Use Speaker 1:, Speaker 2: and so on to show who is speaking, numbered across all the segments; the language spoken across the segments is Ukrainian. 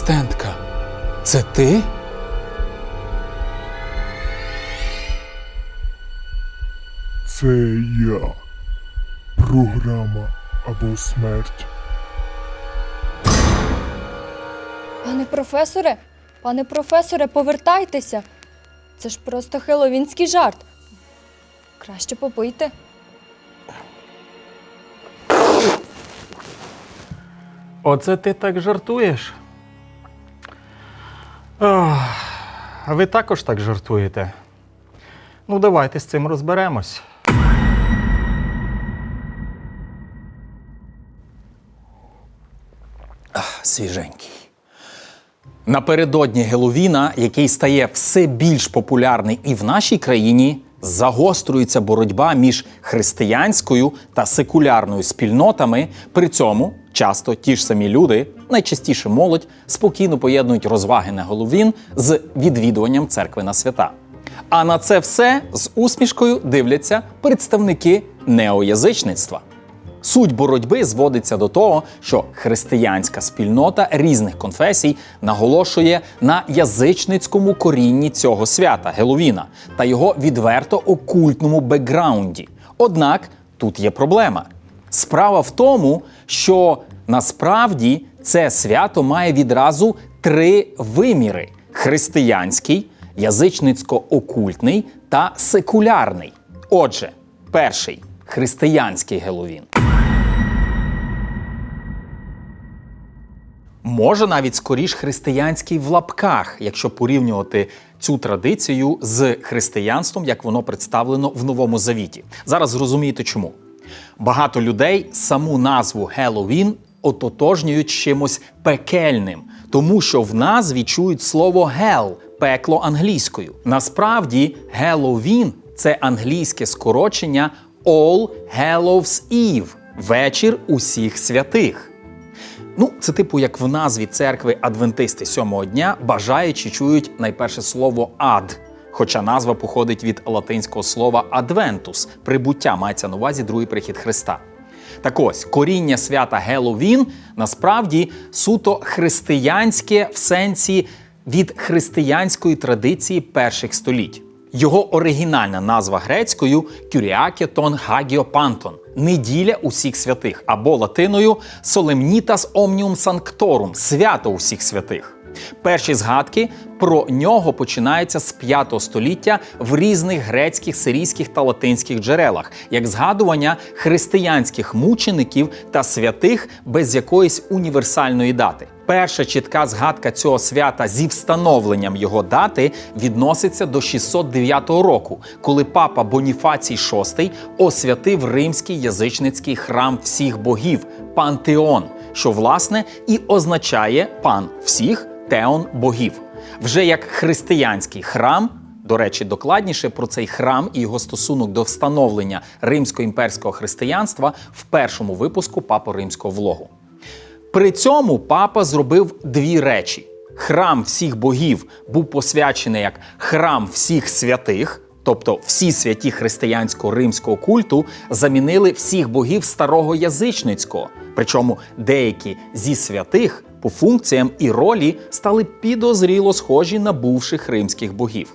Speaker 1: асистентка. Це ти?
Speaker 2: Це я. Програма або смерть.
Speaker 3: Пане професоре, пане професоре, повертайтеся. Це ж просто хеловінський жарт. Краще попийте.
Speaker 1: Оце ти так жартуєш? А ви також так жартуєте? Ну, давайте з цим розберемось.
Speaker 4: свіженький. Напередодні Геловіна, який стає все більш популярний і в нашій країні, загострюється боротьба між християнською та секулярною спільнотами. При цьому часто ті ж самі люди, найчастіше молодь, спокійно поєднують розваги на Головін з відвідуванням церкви на свята. А на це все з усмішкою дивляться представники неоязичництва. Суть боротьби зводиться до того, що християнська спільнота різних конфесій наголошує на язичницькому корінні цього свята Геловіна та його відверто окультному бекграунді. Однак тут є проблема. Справа в тому, що насправді це свято має відразу три виміри: християнський, язичницько-окультний та секулярний. Отже, перший християнський Геловін. Може навіть скоріш християнський в лапках, якщо порівнювати цю традицію з християнством, як воно представлено в Новому Завіті. Зараз зрозумієте чому. Багато людей саму назву Геловін ототожнюють чимось пекельним, тому що в назві чують слово «hell» – пекло англійською. Насправді, Геловін це англійське скорочення All Hallows Eve – вечір усіх святих. Ну, це типу як в назві церкви Адвентисти сьомого дня бажаючи чують найперше слово ад. Хоча назва походить від латинського слова адвентус прибуття мається на увазі другий прихід Христа. Так ось коріння свята Геловін насправді суто християнське в сенсі від християнської традиції перших століть. Його оригінальна назва грецькою Кюріакетон Гагіопантон неділя усіх святих або латиною Solemnitas Omnium Sanctorum свято усіх святих. Перші згадки про нього починаються з 5 століття в різних грецьких, сирійських та латинських джерелах, як згадування християнських мучеників та святих без якоїсь універсальної дати. Перша чітка згадка цього свята зі встановленням його дати відноситься до 609 року, коли папа Боніфацій VI освятив римський язичницький храм всіх богів пантеон, що власне і означає пан всіх теон богів. Вже як християнський храм. До речі, докладніше про цей храм і його стосунок до встановлення римсько-імперського християнства в першому випуску папи римського влогу. При цьому папа зробив дві речі: храм всіх богів був посвячений як храм всіх святих, тобто всі святі християнського римського культу замінили всіх богів старого язичницького. Причому деякі зі святих по функціям і ролі стали підозріло схожі на бувших римських богів.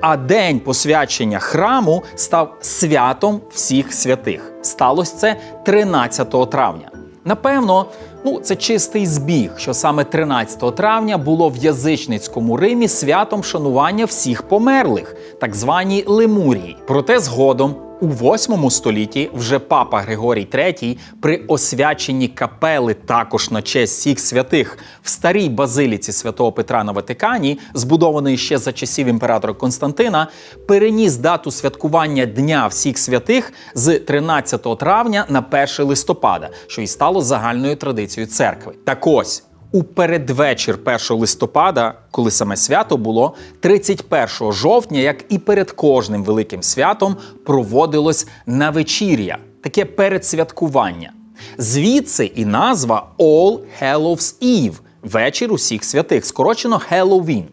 Speaker 4: А день посвячення храму став святом всіх святих. Сталося це 13 травня. Напевно, ну це чистий збіг, що саме 13 травня було в язичницькому Римі святом шанування всіх померлих, так званій Лемурії. Проте згодом. У 8 столітті вже папа Григорій III при освяченні капели також на честь всіх святих в старій базиліці святого Петра на Ватикані, збудованої ще за часів імператора Константина, переніс дату святкування Дня всіх святих з 13 травня на 1 листопада, що і стало загальною традицією церкви. Так ось. У передвечір 1 листопада, коли саме свято було, 31 жовтня, як і перед кожним великим святом, проводилось навечір'я, таке передсвяткування. Звідси і назва All Hallows Eve – вечір усіх святих, скорочено Halloween.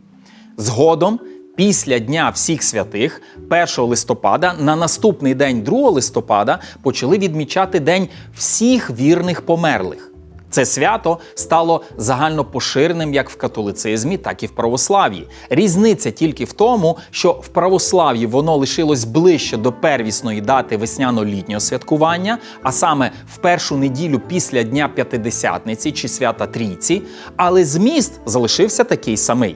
Speaker 4: Згодом, після Дня всіх святих, 1 листопада, на наступний день 2 листопада почали відмічати День всіх вірних померлих. Це свято стало загально поширеним як в католицизмі, так і в православ'ї. Різниця тільки в тому, що в православ'ї воно лишилось ближче до первісної дати весняно-літнього святкування, а саме в першу неділю після Дня П'ятидесятниці чи свята Трійці, але зміст залишився такий самий.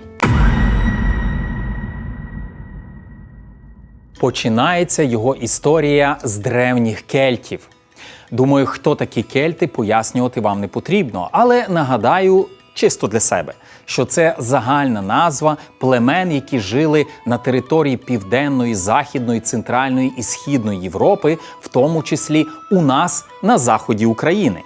Speaker 4: Починається його історія з древніх кельтів. Думаю, хто такі кельти, пояснювати вам не потрібно, але нагадаю чисто для себе, що це загальна назва племен, які жили на території Південної, Західної, Центральної і Східної Європи, в тому числі у нас на заході України.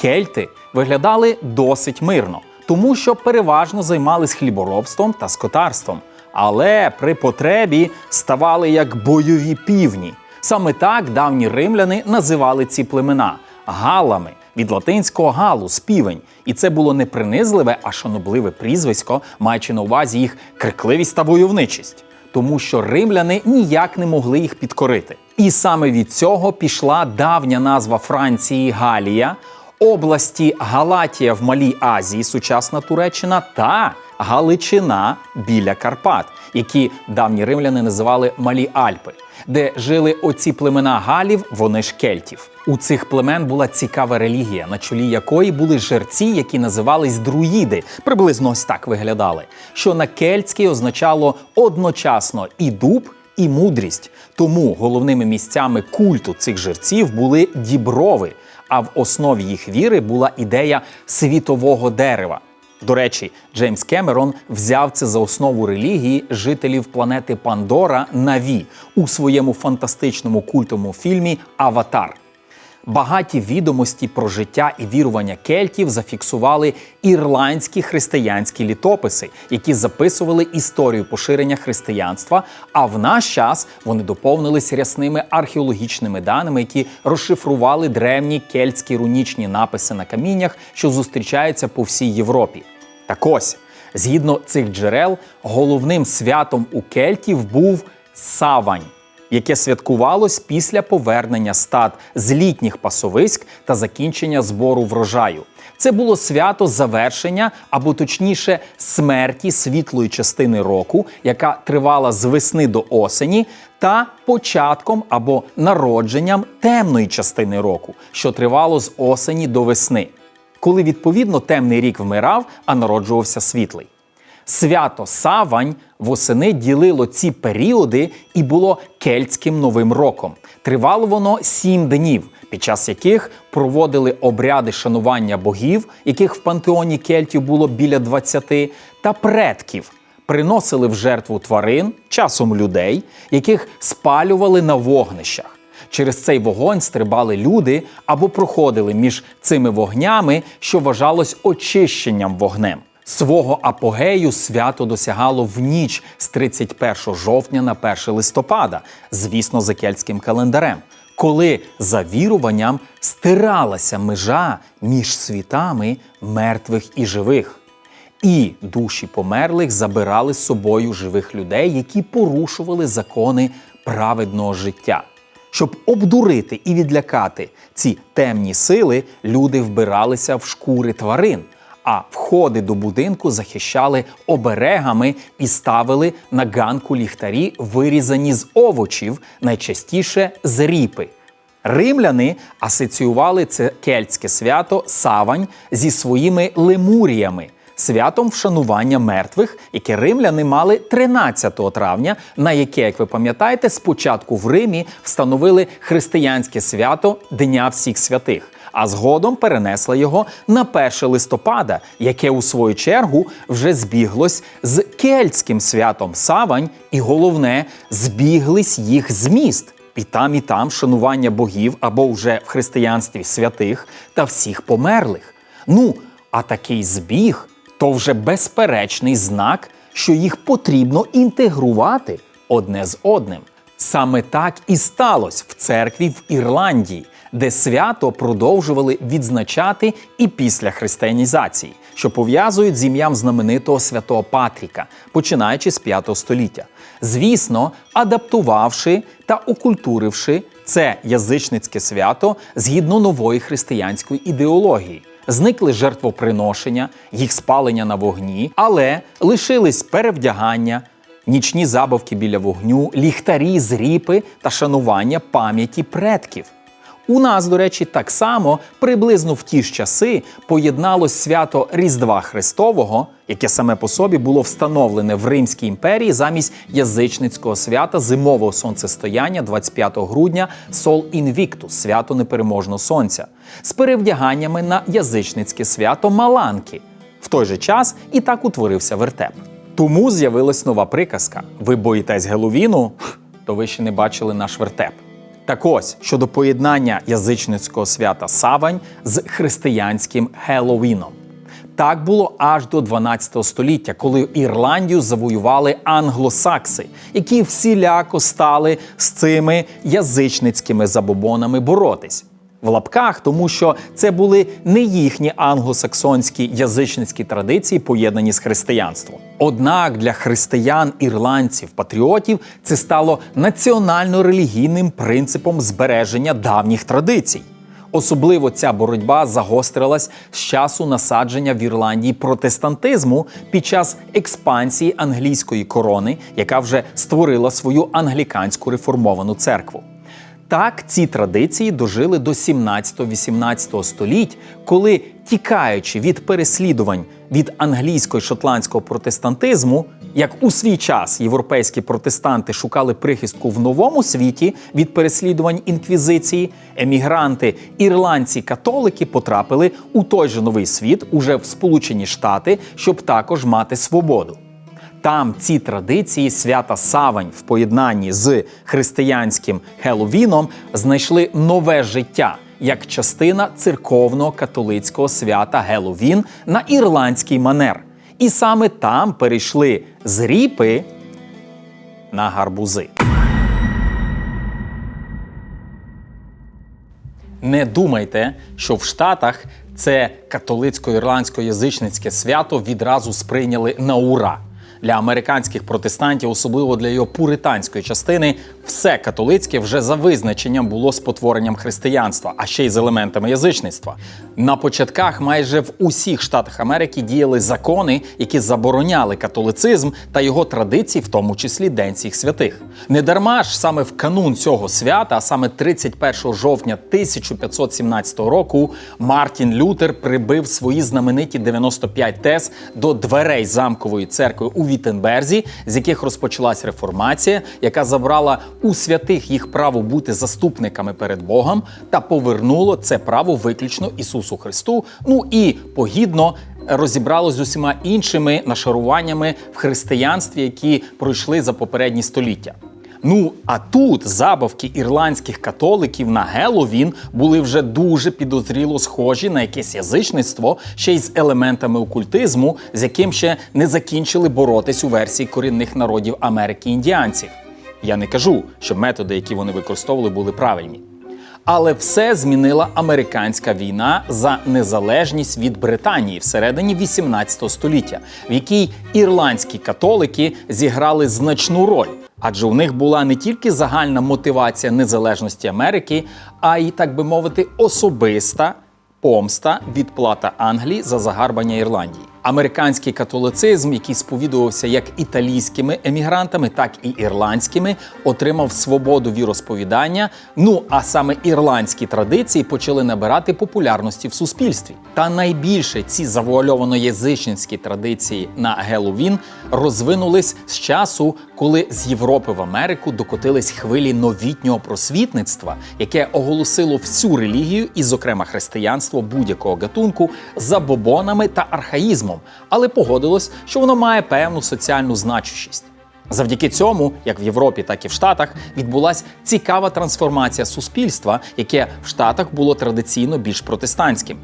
Speaker 4: Кельти виглядали досить мирно, тому що переважно займались хліборобством та скотарством, але при потребі ставали як бойові півні. Саме так давні римляни називали ці племена галами від латинського галу співень. І це було не принизливе, а шанобливе прізвисько, маючи на увазі їх крикливість та войовничість тому що римляни ніяк не могли їх підкорити. І саме від цього пішла давня назва Франції Галія, області Галатія в Малій Азії, сучасна Туреччина, та Галичина біля Карпат, які давні римляни називали Малі Альпи, де жили оці племена галів, вони ж кельтів. У цих племен була цікава релігія, на чолі якої були жерці, які називались друїди, приблизно ось так виглядали, що на кельтській означало одночасно і дуб, і мудрість. Тому головними місцями культу цих жерців були діброви, а в основі їх віри була ідея світового дерева. До речі, Джеймс Кемерон взяв це за основу релігії жителів планети Пандора Наві у своєму фантастичному культовому фільмі Аватар. Багаті відомості про життя і вірування кельтів зафіксували ірландські християнські літописи, які записували історію поширення християнства. А в наш час вони доповнились рясними археологічними даними, які розшифрували древні кельтські рунічні написи на каміннях, що зустрічаються по всій Європі. Так ось, згідно цих джерел, головним святом у кельтів був Савань яке святкувалось після повернення стад з літніх пасовиськ та закінчення збору врожаю. Це було свято завершення, або точніше, смерті світлої частини року, яка тривала з весни до осені, та початком або народженням темної частини року, що тривало з осені до весни, коли відповідно темний рік вмирав, а народжувався світлий. Свято Савань восени ділило ці періоди і було кельтським новим роком. Тривало воно сім днів, під час яких проводили обряди шанування богів, яких в пантеоні кельтів було біля 20, та предків. Приносили в жертву тварин, часом людей, яких спалювали на вогнищах. Через цей вогонь стрибали люди або проходили між цими вогнями, що вважалось очищенням вогнем. Свого апогею свято досягало в ніч з 31 жовтня на 1 листопада, звісно, за кельтським календарем, коли за віруванням стиралася межа між світами мертвих і живих. І душі померлих забирали з собою живих людей, які порушували закони праведного життя. Щоб обдурити і відлякати ці темні сили, люди вбиралися в шкури тварин, а входи до будинку захищали оберегами і ставили на ганку ліхтарі, вирізані з овочів, найчастіше з ріпи. Римляни асоціювали це кельтське свято Савань зі своїми лемуріями, святом вшанування мертвих, яке римляни мали 13 травня, на яке, як ви пам'ятаєте, спочатку в Римі встановили християнське свято Дня всіх святих. А згодом перенесли його на 1 листопада, яке у свою чергу вже збіглось з кельтським святом Савань, і головне, збіглись їх зміст. І там, і там шанування богів або вже в християнстві святих та всіх померлих. Ну, а такий збіг то вже безперечний знак, що їх потрібно інтегрувати одне з одним. Саме так і сталося в церкві в Ірландії, де свято продовжували відзначати і після християнізації, що пов'язують з ім'ям знаменитого святого Патріка, починаючи з 5 століття. Звісно, адаптувавши та окультуривши це язичницьке свято згідно нової християнської ідеології. Зникли жертвоприношення, їх спалення на вогні, але лишились перевдягання, нічні забавки біля вогню, ліхтарі зріпи та шанування пам'яті предків. У нас, до речі, так само приблизно в ті ж часи поєдналось свято Різдва Христового, яке саме по собі було встановлене в Римській імперії замість язичницького свята зимового сонцестояння 25 грудня Сол Інвіктус, свято непереможного сонця, з перевдяганнями на язичницьке свято Маланки. В той же час і так утворився вертеп. Тому з'явилась нова приказка: ви боїтесь Геловіну, то ви ще не бачили наш вертеп. Так ось щодо поєднання язичницького свята Савань з християнським Геловіном. Так було аж до 12 століття, коли Ірландію завоювали англосакси, які всіляко стали з цими язичницькими забобонами боротись. В лапках, тому що це були не їхні англосаксонські язичницькі традиції, поєднані з християнством. Однак для християн, ірландців, патріотів це стало національно-релігійним принципом збереження давніх традицій. Особливо ця боротьба загострилась з часу насадження в Ірландії протестантизму під час експансії англійської корони, яка вже створила свою англіканську реформовану церкву. Так, ці традиції дожили до 17-18 століть, коли, тікаючи від переслідувань від англійсько-шотландського протестантизму, як у свій час європейські протестанти шукали прихистку в новому світі від переслідувань інквізиції, емігранти, ірландці, католики потрапили у той же новий світ, уже в Сполучені Штати, щоб також мати свободу. Там ці традиції свята Савань в поєднанні з християнським Хеловіном знайшли нове життя як частина церковного католицького свята Геловін на ірландський манер. І саме там перейшли з ріпи на гарбузи. Не думайте, що в Штатах це католицько-ірландсько-язичницьке свято відразу сприйняли на ура. Для американських протестантів, особливо для його пуританської частини, все католицьке вже за визначенням було спотворенням християнства, а ще й з елементами язичництва. На початках майже в усіх штатах Америки діяли закони, які забороняли католицизм та його традиції, в тому числі День всіх святих. Недарма ж саме в канун цього свята, а саме 31 жовтня 1517 року, Мартін Лютер прибив свої знамениті 95 тез до дверей замкової церкви у Віттенберзі, з яких розпочалась реформація, яка забрала у святих їх право бути заступниками перед Богом та повернуло це право виключно Ісусу Христу. Ну і погідно розібрало з усіма іншими нашаруваннями в християнстві, які пройшли за попередні століття. Ну а тут забавки ірландських католиків на Геловін були вже дуже підозріло схожі на якесь язичництво, ще й з елементами окультизму, з яким ще не закінчили боротись у версії корінних народів Америки індіанців. Я не кажу, що методи, які вони використовували, були правильні. Але все змінила американська війна за незалежність від Британії всередині 18 століття, в якій ірландські католики зіграли значну роль. Адже у них була не тільки загальна мотивація незалежності Америки, а й, так би мовити, особиста помста відплата Англії за загарбання Ірландії. Американський католицизм, який сповідувався як італійськими емігрантами, так і ірландськими, отримав свободу віросповідання. Ну а саме ірландські традиції почали набирати популярності в суспільстві. Та найбільше ці завуальовано-язичницькі традиції на Геловін розвинулись з часу, коли з Європи в Америку докотились хвилі новітнього просвітництва, яке оголосило всю релігію, і, зокрема, християнство будь-якого гатунку забобонами та архаїзмом, але погодилось, що воно має певну соціальну значущість. Завдяки цьому, як в Європі, так і в Штатах, відбулася цікава трансформація суспільства, яке в Штатах було традиційно більш протестантським.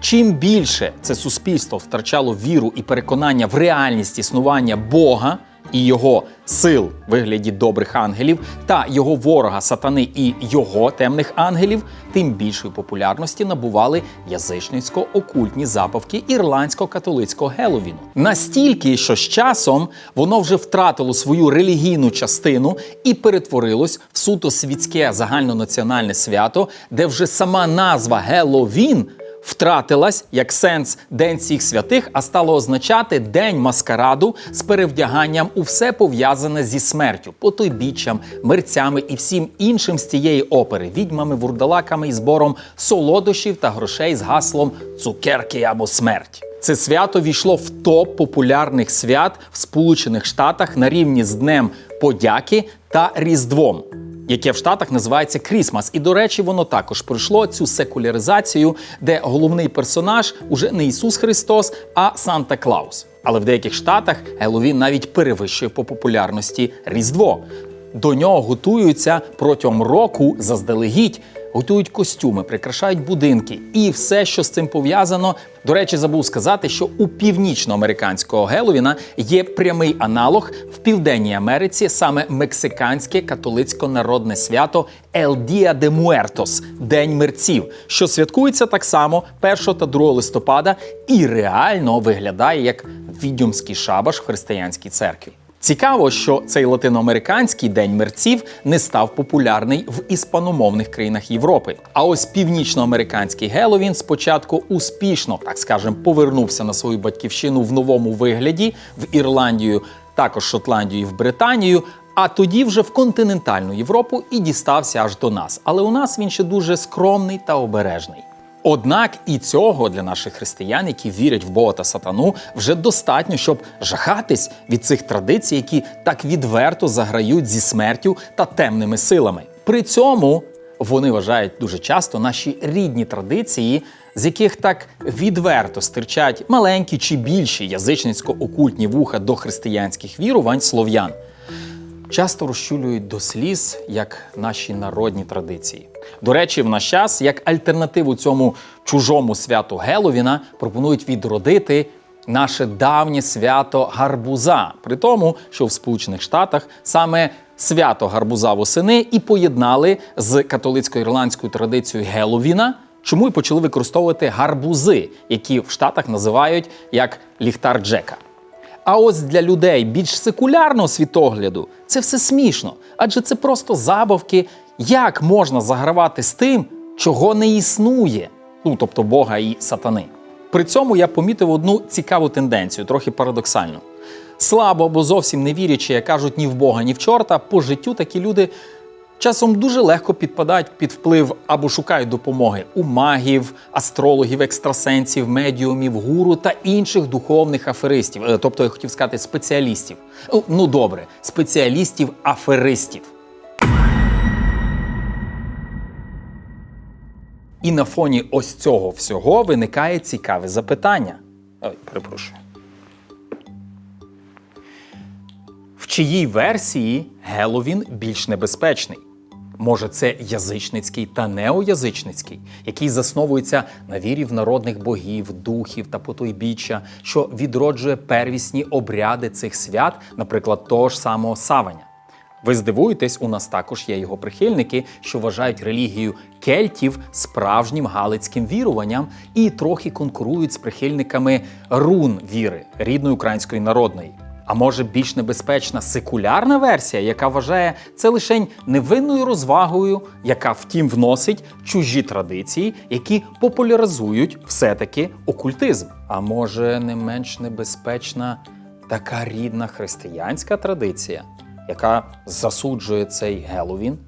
Speaker 4: Чим більше це суспільство втрачало віру і переконання в реальність існування Бога і його сил в вигляді добрих ангелів та його ворога сатани і його темних ангелів, тим більшої популярності набували язичницько-окультні забавки ірландсько-католицького Геловіну. Настільки, що з часом воно вже втратило свою релігійну частину і перетворилось в суто світське загальнонаціональне свято, де вже сама назва Геловін втратилась як сенс День всіх святих, а стало означати День маскараду з перевдяганням у все пов'язане зі смертю, потойбіччям, мерцями і всім іншим з цієї опери, відьмами, вурдалаками і збором солодощів та грошей з гаслом цукерки або смерть. Це свято війшло в топ популярних свят в Сполучених Штатах на рівні з Днем Подяки та Різдвом яке в Штатах називається Крісмас. І, до речі, воно також пройшло цю секуляризацію, де головний персонаж уже не Ісус Христос, а Санта Клаус. Але в деяких штатах Геловін навіть перевищує по популярності Різдво. До нього готуються протягом року заздалегідь. Готують костюми, прикрашають будинки і все, що з цим пов'язано. До речі, забув сказати, що у північноамериканського Геловіна є прямий аналог в Південній Америці, саме мексиканське католицько-народне свято El Día de Muertos – День мерців, що святкується так само 1 та 2 листопада і реально виглядає як відьомський шабаш в християнській церкві. Цікаво, що цей латиноамериканський день мерців не став популярний в іспаномовних країнах Європи. А ось північноамериканський Геловін спочатку успішно, так скажем, повернувся на свою батьківщину в новому вигляді в Ірландію, також Шотландію і в Британію. А тоді вже в континентальну Європу і дістався аж до нас. Але у нас він ще дуже скромний та обережний. Однак і цього для наших християн, які вірять в Бога та сатану, вже достатньо, щоб жахатись від цих традицій, які так відверто заграють зі смертю та темними силами. При цьому вони вважають дуже часто наші рідні традиції, з яких так відверто стирчать маленькі чи більші язичницько-окультні вуха до християнських вірувань слов'ян часто розчулюють до сліз як наші народні традиції. До речі, в наш час як альтернативу цьому чужому святу Геловіна пропонують відродити наше давнє свято гарбуза, при тому, що в Сполучених Штатах саме свято гарбуза восени і поєднали з католицько-ірландською традицією Геловіна. Чому і почали використовувати гарбузи, які в Штатах називають як ліхтар Джека. А ось для людей більш секулярного світогляду це все смішно, адже це просто забавки, як можна загравати з тим, чого не існує, ну тобто Бога і сатани. При цьому я помітив одну цікаву тенденцію, трохи парадоксальну. Слабо або зовсім не вірячи, як кажуть ні в Бога, ні в чорта, по життю такі люди часом дуже легко підпадають під вплив або шукають допомоги у магів, астрологів, екстрасенсів, медіумів, гуру та інших духовних аферистів. Е, Тобто я хотів сказати спеціалістів. Ну добре, спеціалістів-аферистів. І на фоні ось цього всього виникає цікаве запитання. Ой, перепрошую. В чиїй версії Геловін більш небезпечний? Може, це язичницький та неоязичницький, який засновується на вірі в народних богів, духів та потойбіччя, що відроджує первісні обряди цих свят, наприклад, того ж самого Саваня. Ви здивуєтесь, у нас також є його прихильники, що вважають релігію кельтів справжнім галицьким віруванням і трохи конкурують з прихильниками рун віри рідної української народної. А може більш небезпечна секулярна версія, яка вважає це лише невинною розвагою, яка втім вносить чужі традиції, які популяризують все-таки окультизм. А може не менш небезпечна така рідна християнська традиція, яка засуджує цей Геловін,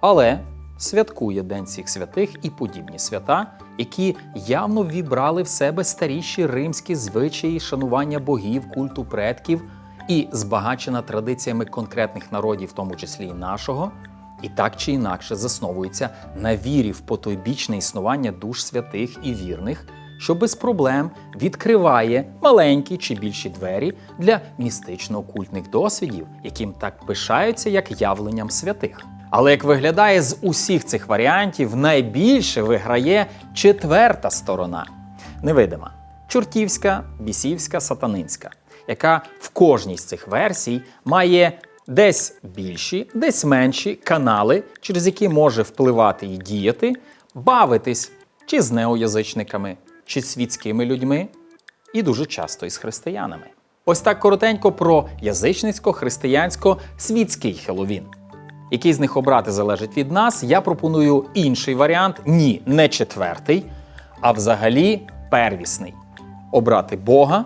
Speaker 4: але святкує День всіх святих і подібні свята, які явно вібрали в себе старіші римські звичаї шанування богів, культу предків і збагачена традиціями конкретних народів, в тому числі і нашого, і так чи інакше засновується на вірі в потойбічне існування душ святих і вірних, що без проблем відкриває маленькі чи більші двері для містично-окультних досвідів, яким так пишаються як явленням святих. Але як виглядає з усіх цих варіантів, найбільше виграє четверта сторона невидима чортівська, бісівська, сатанинська, яка в кожній з цих версій має десь більші, десь менші канали, через які може впливати і діяти, бавитись чи з неоязичниками, чи світськими людьми, і дуже часто із християнами. Ось так коротенько про язичницько-християнсько-світський Хеловін. Який з них обрати залежить від нас, я пропоную інший варіант. Ні, не четвертий, а взагалі первісний обрати Бога,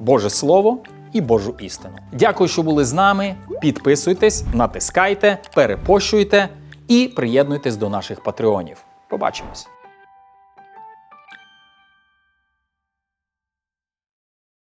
Speaker 4: Боже Слово і Божу істину. Дякую, що були з нами. Підписуйтесь, натискайте, перепощуйте і приєднуйтесь до наших патреонів. Побачимось!